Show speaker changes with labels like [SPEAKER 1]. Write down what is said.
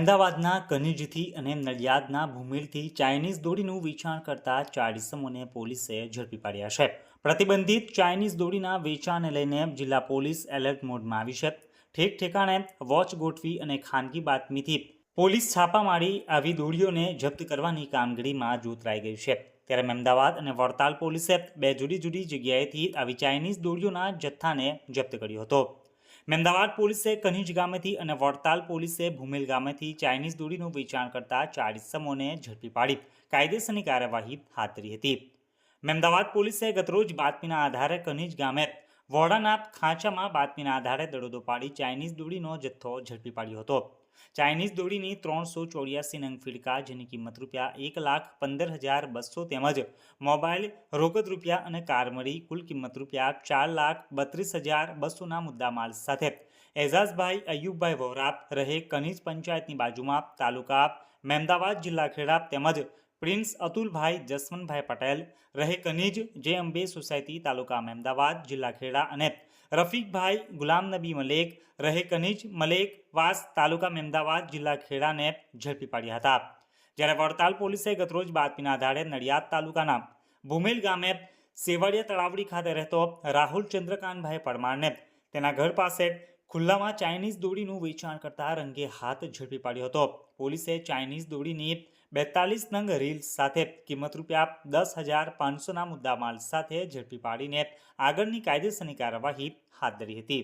[SPEAKER 1] મહેમદાવાદના કનિજથી અને નડિયાદના ભૂમિલથી ચાઇનીઝ દોડીનું વેચાણ કરતા ચાર ઇસમોને પોલીસે ઝડપી પાડ્યા છે. પ્રતિબંધિત ચાઇનીઝ દોડીના વેચાણને લઈને જિલ્લા પોલીસ એલર્ટ મોડમાં આવી છે. ઠેક ઠેકાણે વોચ ગોઠવી અને ખાનગી બાતમીથી પોલીસ છાપા મારી આવી દોડીઓને જપ્ત કરવાની કામગીરીમાં જોતરાઈ ગઈ છે. ત્યારે અમદાવાદ અને વડતાલ પોલીસે બે જુદી જુદી જગ્યાએથી આવી ચાઇનીઝ દોડીઓના જથ્થાને જપ્ત કર્યો હતો. મહેમદાવાદ પોલીસે કનીજ ગામેથી અને વડતાલ પોલીસે ભૂમેલ ગામેથી ચાઇનીઝ દોડીનું વેચાણ કરતા ચાર ઇસમોને ઝડપી પાડી. કાયદેસરની કાર્યવાહી હાથ ધરી હતી. મહેમદાવાદ પોલીસે ગતરોજ બાતમીના આધારે કનીજ ગામે વોડાના ખાંચામાં બાતમીના આધારે દડોદો પાડી ચાઇનીઝ દોડીનો જથ્થો ઝડપી પાડ્યો હતો. ચાઇનીઝ દોડીની ત્રણસો ચોર્યાસી નંગ ફીડકા જેની કિંમત રૂપિયા એક લાખ પંદર હજાર બસો તેમજ મોબાઈલ, રોકડ રૂપિયા અને કાર મળી કુલ કિંમત રૂપિયા ચાર લાખ બત્રીસ હજાર બસોના મુદ્દામાલ સાથે. એઝાઝભાઈ, અયુબભાઈ વોરાપ રહે કનીજ પંચાયતની બાજુમાં તાલુકા મહેમદાવાદ જિલ્લા ખેડા તેમજ પ્રિન્સ અતુલભાઈ જસવંતભાઈ પટેલ રહે કનીજ જે અંબે સોસાયટી તાલુકા મહેમદાવાદ જિલ્લા ખેડા અને રફીકભાઈ ગુલામ નબી મલેક રહે કનીજ મલેક વાસ તાલુકા મહેમદાવાદ જિલ્લા ખેડાને ઝડપી પાડ્યા હતા. જ્યારે વડતાલ પોલીસે ગતરોજ બાતમીના આધારે નડિયાદ તાલુકાના ભૂમેલ ગામે સેવાડિયા તળાવડી ખાતે રહેતો રાહુલ ચંદ્રકાંતભાઈ પરમારને તેના ઘર પાસે ખુલ્લામાં ચાઇનીઝ દોડીનું વેચાણ કરતા રંગે હાથ ઝડપી પાડ્યો હતો. પોલીસે ચાઇનીઝ દોડીની બેતાલીસ નંગ રીલ્સ સાથે કિંમત રૂપિયા દસ હજાર પાંચસોના મુદ્દામાલ સાથે ઝડપી પાડીને આગળની કાયદેસરની કાર્યવાહી હાથ ધરી હતી.